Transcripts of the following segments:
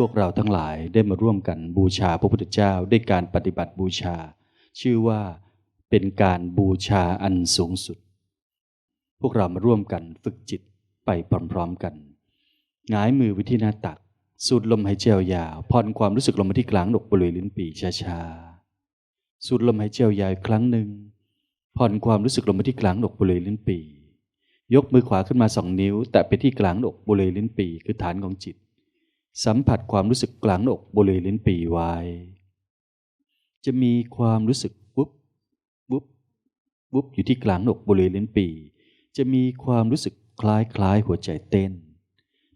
พวกเราทั้งหลายได้มาร่วมกันบูชาพระพุทธเจ้าด้วยการปฏิบัติบูชา ชื่อว่าเป็นการบูชาอันสูงสุด พวกเรามาร่วมกันฝึกจิตไปพร้อมๆกันหงายมือไวิที่หน้าตัก สูดลมหายใจยาวผ่อนความรู้สึกลงมาที่กลางหนกบริเวณลิ้นปี่ช้าๆ สูดลมหายใจยาวอีกครั้งหนึ่งผ่อนความรู้สึกลงมาที่กลางหนกบริเวณลิ้นปี่ยกมือขวาขึ้นมาสองนิ้ว แตะไปที่กลางหนกบริเวณลิ้นปี่คือฐานของจิต สัมผัสความรู้สึกกลางหนกบริเวณลิ้นปี่ไว้ จะมีความรู้สึกวุบวุบวุบอยู่ที่กลางหนกบริเวณลิ้นปี่จะมีความรู้สึกคล้ายคล้ายหัวใจเต้น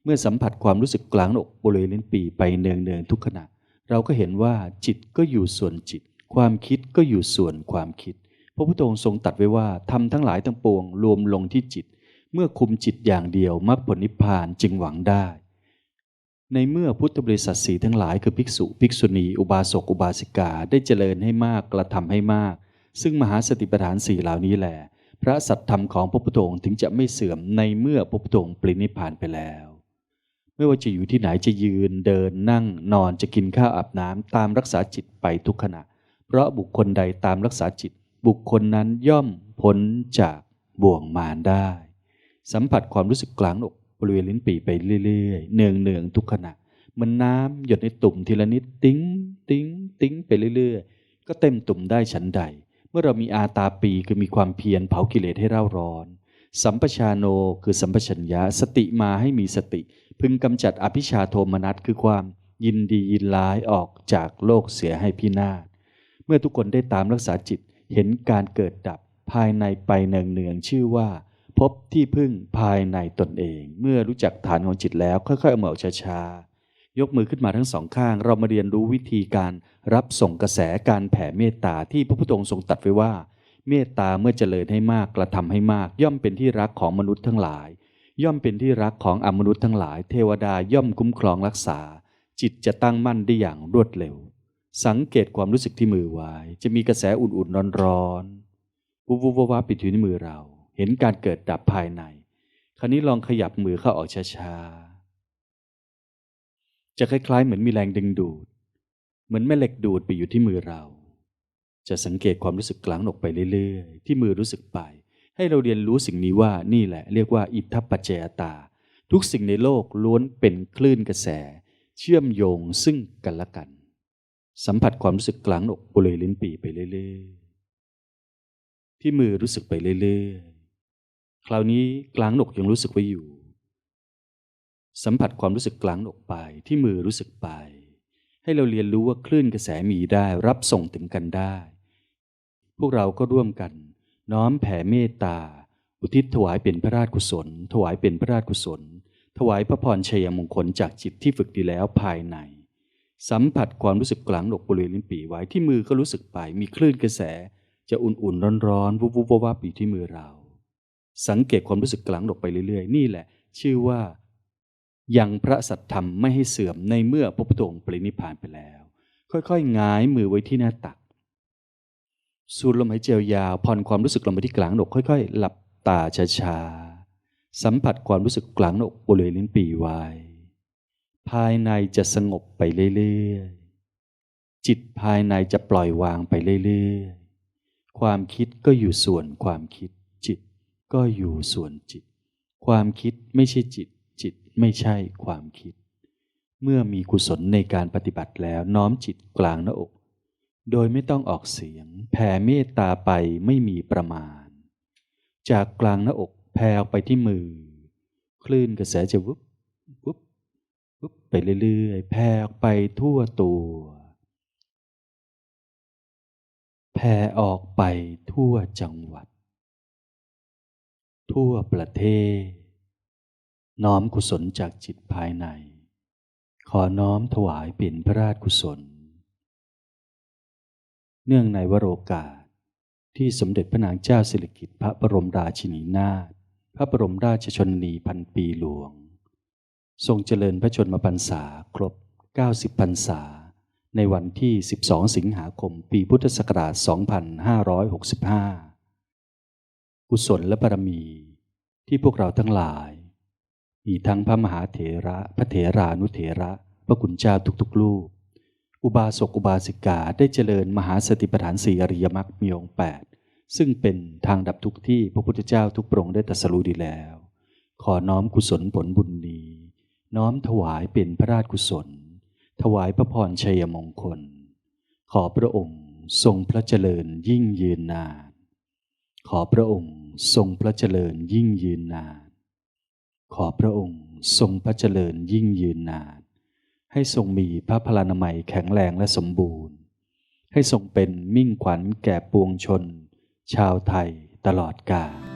เมื่อสัมผัสความรู้สึกกลางหนกบริเวณลิ้นปี่ไปเนืองเนืองทุกขณะ เราก็เห็นว่าจิตก็อยู่ส่วนจิต ความคิดก็อยู่ส่วนความคิด พระพุทธองค์ทรงตัดไว้ว่าทำทั้งหลายทั้งปวงรวมลงที่จิต เมื่อคุมจิตอย่างเดียวมรรคผลนิพพานจึงหวังได้ ในเมื่อพุทธบริษัทสีทั้งหลายคือภิกษุ ภิกษุณี อุบาสก อุบาสิกา ได้เจริญให้มากกระทำให้มาก ซึ่งมหาสติปัฏฐานสี่เหล่านี้แหละพระสัตธรรมของพระพุทธองค์ถึงจะไม่เสื่อมในเมื่อพระพุทธองค์ปรินิพพานไปแล้ว ไม่ว่าจะอยู่ที่ไหนจะยืนเดินนั่งนอนจะกินข้าวอาบน้ำตามรักษาจิตไปทุกขณะ เพราะบุคคลใดตามรักษาจิต บุคคลนั้นย่อมพ้นจากบ่วงมารได้ สัมผัสความรู้สึกกลางอก บริเวณลิ้นปี่ไปเรื่อยๆเนืองเนืองทุกขณะมันน้ำหยดในตุ่มทีละนิดติ้งติ้งติ้งไปเรื่อยๆ ก็เต็มตุ่มได้ฉันใด เมื่อเรามีอาตาปีคือมีความเพียรเผากิเลสให้เร่าร้อน สัมปชาโนคือสัมปชัญญะสติมาให้มีสติ พึงกำจัดอภิชาโทมนัสคือความยินดียินร้ายออกจากโลกเสียให้พินาศเมื่อทุกคนได้ตามรักษาจิตเห็นการเกิดดับภายในไปเนืองเนืองๆชื่อว่า พบที่พึ่งภายในตนเอง เมื่อรู้จักฐานของจิตแล้ว ค่อยๆเอามือออกช้าๆยกมือขึ้นมาทั้งสองข้าง เรามาเรียนรู้วิธีการรับส่งกระแสการแผ่เมตตาที่พระพุทธองค์ทรงตัดไว้ว่า เมตตาเมื่อเจริญให้มากกระทำให้มาก ย่อมเป็นที่รักของมนุษย์ทั้งหลาย ย่อมเป็นที่รักของอมนุษย์ทั้งหลาย เทวดาย่อมคุ้มครองรักษา จิตจะตั้งมั่นได้อย่างรวดเร็ว สังเกตความรู้สึกที่มือไว้จะมีกระแสอุ่นๆร้อนๆวุบวุบวับวับปิดอยู่ในมือเรา เห็นการเกิดดับภายใน คราวนี้ลองขยับมือเข้าออกช้าๆ จะคล้ายๆ เหมือนมีแรงดึงดูด เหมือนแม่เหล็กดูดไปอยู่ที่มือเรา จะสังเกตความรู้สึกกลางออกไปเรื่อยๆ ที่มือรู้สึกไป ให้เราเรียนรู้สิ่งนี้ว่านี่แหละ เรียกว่าอิทธปัจเจยตา ทุกสิ่งในโลกล้วนเป็นคลื่นกระแส เชื่อมโยงซึ่งกันและกัน สัมผัสความรู้สึกกลางอกบริเวณลิ้นปีไปเรื่อยๆ ที่มือรู้สึกไปเรื่อยๆ คราวนี้กลางอกยังรู้สึกไว้อยู่ สัมผัสความรู้สึกกลางอกไปที่มือรู้สึกไป ให้เราเรียนรู้ว่าคลื่นกระแสมีได้รับส่งถึงกันได้ พวกเราก็ร่วมกัน น้อมแผ่เมตตา อุทิศถวายเป็นพระราชกุศล ถวายเป็นพระราชกุศล ถวายพระพรชัยมงคลจากจิตที่ฝึกดีแล้วภายใน สัมผัสความรู้สึกกลางอกบริเวณลิ้นปี่ไว้ที่มือก็รู้สึกไป มีคลื่นกระแส จะอุ่นๆร้อนๆวุบๆวับๆอยู่ที่มือเรา สังเกตความรู้สึกกลางอกไปเรื่อย ๆ นี่แหละ ชื่อว่ายังพระสัตธรรมไม่ให้เสื่อมในเมื่อพระพุทธองค์ปรินิพพานไปแล้ว ค่อยๆง้ายมือไว้ที่หน้าตัก สูดลมหายใจยาวผ่อนความรู้สึกลงไปที่กลางอกค่อย ๆ หลับตาช้าๆสัมผัสความรู้สึกกลางอกบริเวณลิ้นปี่ไว้ภายในจะสงบไปเรื่อยๆ จิตภายในจะปล่อยวางไปเรื่อยๆ ความคิดก็อยู่ส่วนความคิดจิต ก็อยู่ส่วนจิต ความคิดไม่ใช่จิต จิตไม่ใช่ความคิด เมื่อมีกุศลในการปฏิบัติแล้วน้อมจิตกลางหน้าอก โดยไม่ต้องออกเสียง แผ่เมตตาไปไม่มีประมาณ จากกลางหน้าอกแผ่ออกไปที่มือ คลื่นกระแสจะวุบวุบวุบไปเรื่อยๆแผ่ออกไปทั่วตัวแผ่ออกไปทั่วจังหวัด ทั่วประเทศ น้อมกุศลจากจิตภายใน ขอน้อมถวายเป็นพระราชกุศล เนื่องในวโรกาส ที่สมเด็จพระนางเจ้าสิริกิติ์พระบรมราชินีนาถพระบรมราชชนนีพันปีหลวง ทรงเจริญพระชนมพรรษาครบ 90พรรษา ในวันที่ 12 สิงหาคม ปีพุทธศักราช 2565 กุศลและบารมี ที่พวกเราทั้งหลาย มีทั้งพระมหาเถระ พระเถรานุเถระ พระคุณเจ้าทุกๆรูปอุบาสกอุบาสิกาได้เจริญมหาสติปัฏฐานสี่อริยมรรคมีองค์แปดซึ่งเป็นทางดับทุกข์ที่พระพุทธเจ้าทุกพระองค์ได้ตรัสรู้ดีแล้ว ขอน้อมกุศลผลบุญนี้ น้อมถวายเป็นพระราชกุศล ถวายพระพรชัยมงคล ขอพระองค์ทรงพระเจริญยิ่งยืนนาน ขอพระองค์ทรงพระเจริญยิ่งยืนนาน ขอพระองค์ทรงพระเจริญยิ่งยืนนาน ให้ทรงมีพระพลานามัยแข็งแรงและสมบูรณ์ ให้ทรงเป็นมิ่งขวัญแก่ปวงชน ชาวไทยตลอดกาล